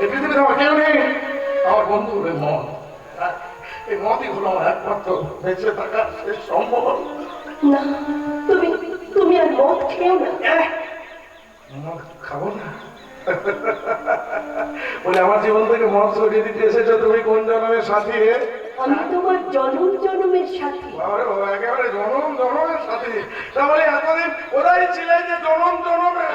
এই পৃথিবীতে আমার কেউ নেই। আমার বন্ধু হলে মন এই মতই হলো আমার একমাত্র বেঁচে থাকার শেষ সম্ভব না তুমি তুমি আর মদ খেও না। মদ খাব না। বলে আমার জীবন থেকে মদ সরিয়ে দিতে এসেছ তুমি কোন জন্মের সাথী আমি তোমার জনম জনমের সাথে। বাবা, একেবারে জনম জনমের সাথী। তাহলে এতদিন ওরাই ছিলে যে জনম জনমে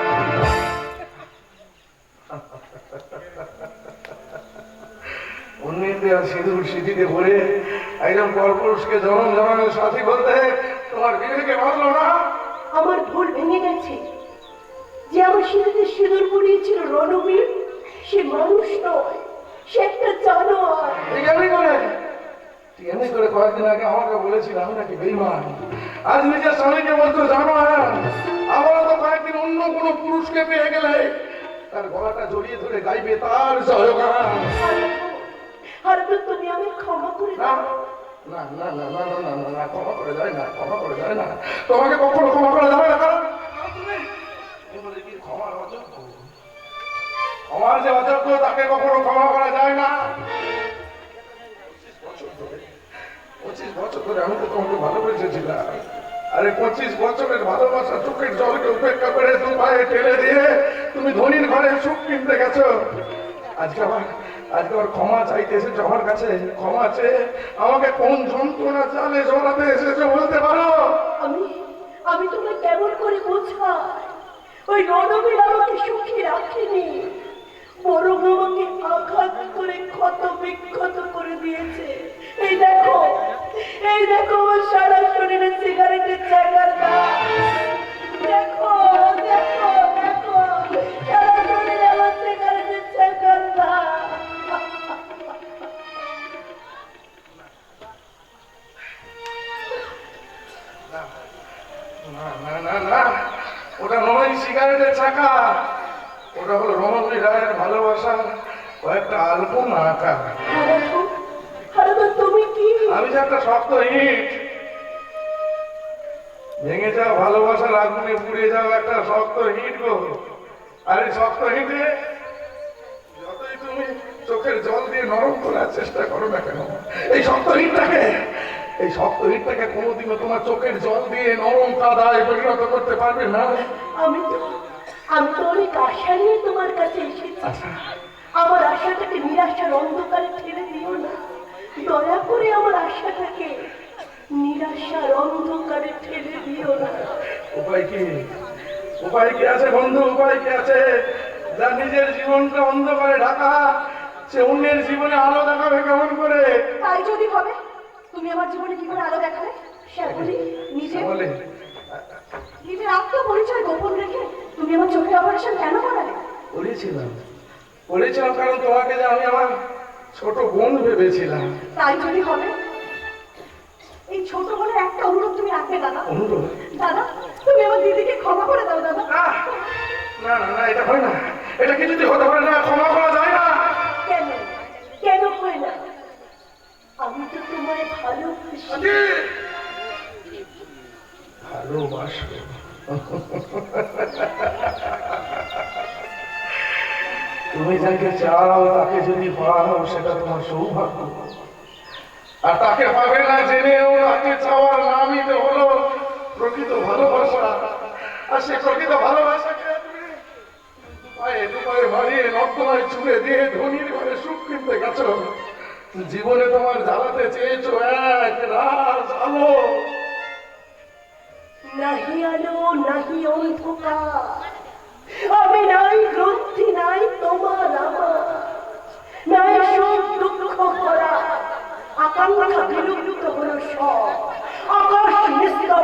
সিঁদুর সিঁথিতে ভরে একজন পরপুরুষকে জনম জনমের সাথী বলতে তোমার বিবেকে বাঁধলো না? আমার ভুল ভেঙে গেছে। যে আমার সিঁদুরে সিঁদুর পড়িয়েছিল রণবীর সে মানুষ নয় সে একটা জানোয়ার। করে? ঠিক করে? কয়েকদিন আগে আমাকে বলেছিল আমি নাকি বেইমান আজ নিজের স্বামীকে বলতো জানো হ্যাঁ আবার তো কয়েকদিন অন্য কোনো পুরুষকে পেয়ে গেলে তার গলাটা জড়িয়ে ধরে গাইবে তার জয়গান। তোমাকে কখনো ক্ষমা করে যাবে না, কারণ যে অযোগ্য, তাকে কখনো ক্ষমা করা যায় না। পঁচিশ বছর ধরে আমি তো তোমাকে ভালোবেসেছিলাম। আরে পঁচিশ বছরের ভালোবাসা চোখের জলকে উপেক্ষা করে দু পায়ে ঠেলে দিয়ে তুমি ধনির ঘরে সুখ কিনতে গেছো। আজকে আমার কাছে। ক্ষমা চেয়ে আমাকে কোন যন্ত্রণা জড়াতে বলতে পারো? আমি আমি কেমন করে বোঝাই? ওই রণবীর আমাকে সুখী রাখেনি। বরং আমাকে আঘাত করে ক্ষত বিক্ষত করে দিয়েছে। এই দেখো এই দেখো আমার সারা না না ওটা নয় সিগারেটের চাকা। ওটা হলো রমণী রায়ের ভালোবাসা। কয়েকটা আঁকা। আমি যে একটা শক্ত ইট। ভেঙে যাও ভালোবাসার আগুনে পুড়ে যাও একটা শক্ত গো। আর এই শক্ত ইটে যতই তুমি চোখের জল দিয়ে নরম করার চেষ্টা করো না কেন এই শক্ত ইটটাকে এই শক্ত ইটটাকে কোনোদিনও তোমার চোখের জল দিয়ে নরম কাদায় পরিণত করতে পারবে না। আমি তো আমি তো অনেক আশা নিয়ে তোমার কাছে এসেছি। আমার আশাটাকে নিরাশার অন্ধকারে ঠেলে দিও না। দয়া করে আমার আশাটাকে নিরাশার অন্ধকারে ঠেলে দিও না। উপায় কি? উপায় কি আছে বন্ধু? উপায় কি আছে? যার নিজের জীবনটা অন্ধকারে ঢাকা সে অন্যের জীবনে আলো দেখাবে কেমন করে? তাই যদি হবে তুমি আমার জীবনে কি করে আলো দেখালে? শ্যামলি নিজে বলে নিজের আত্মপরিচয় গোপন রেখে তুমি আমার চোখের অপারেশন কেন করালে? বলেছিলাম। বলেছিলাম কারণ তোমাকে যে আমি আমার ছোট বোন ভেবেছিলাম। তাই যদি হবে এই ছোট বলে একটা অনুরোধ তুমি রাখবে দাদা। অনুরোধ? দাদা তুমি আমার দিদিকে ক্ষমা করে দাও দাদা! না না না এটা হয় না। এটা কিছুতেই হতে পারে? না ক্ষমা করা যায় না। আমি তো তোমায় ভালোবাসি! ভালোবাসো তুমি যাকে চাও, তাকে যদি পাও, সেটা তোমার সৌভাগ্য। আর তাকে পাবে না জেনেও, তাকে চাওয়ার নামই তো হলো প্রকৃত ভালোবাসা। আর সে প্রকৃত ভালোবাসাকে তুমি দুপায়ে মারিয়ে নর্দমায় ছুঁড়ে দিয়ে ধনির ঘরে সুখ কিনতে গেছো। জীবনে তোমার জ্বালাতে চেয়েছো এক রাজ আলো। নাহি আলো, নাহি অন্ধকার। আমি নাই গ্রন্থি, নাই তোমার আমার। নাই সব দুঃখ করা আকাঙ্ক্ষা বিলুপ্ত হলো সব। আকাশ নিস্তব্ধ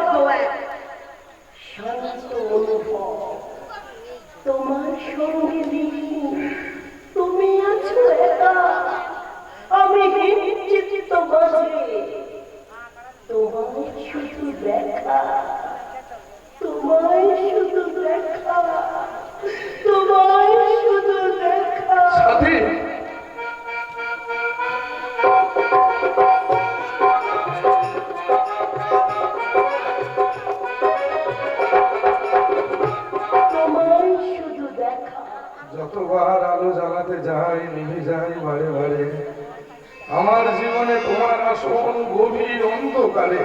কতবার আলো জ্বালাতে যাই, নিভে যাই বারে বারে আমার জীবনে তোমার আসন গভীর অন্ধকারে।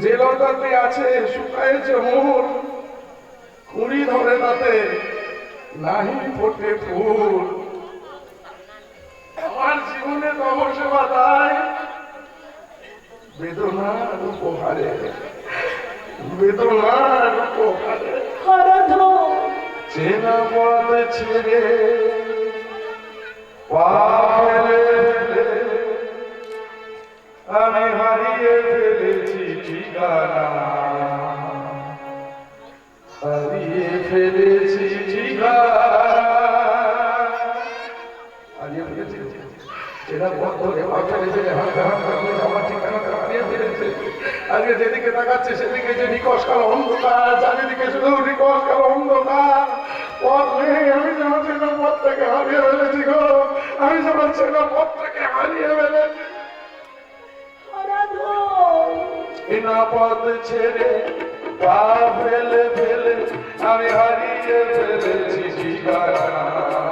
যে লতাতে আছে, শুকায়েছে মোহর। কুড়ি ধরে তাতে নাহি ফোটে ফুল। আমার জীবনে তবসেবা তাই বেদনার উপহারে। বেদনার উপহারে। চেনা পথ ছেড়ে আমি হারিয়ে ফেলেছি ঠিকানা। হারিয়ে ফেলেছি আজকে যেদিকে তাকাচ্ছে সেদিকে যে নিকশ কাল অন্ধকার, চারিদিকে শুধু পদ ছেড়ে পা ফেলে ফেলে আমি হারিয়ে ফেলেছি ঠিকানা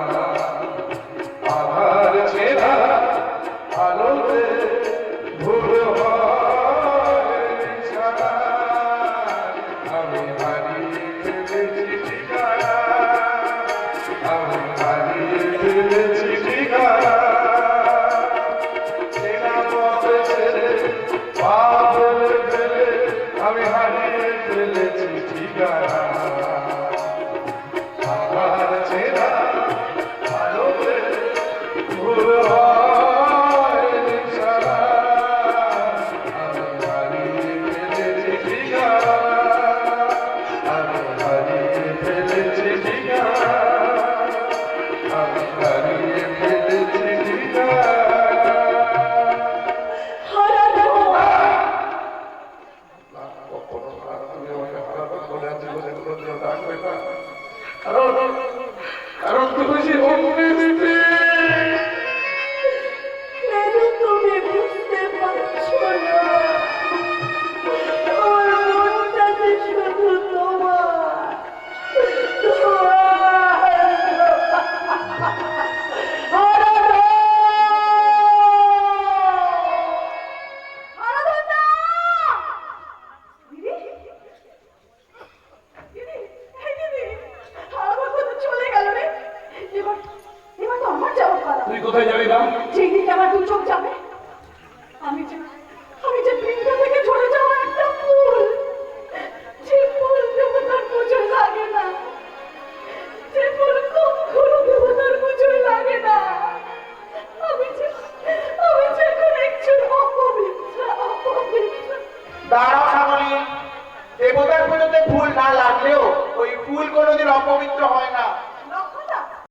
তুই কোথায় যাবি বা সেই আমার দু চোখ যাবে আমি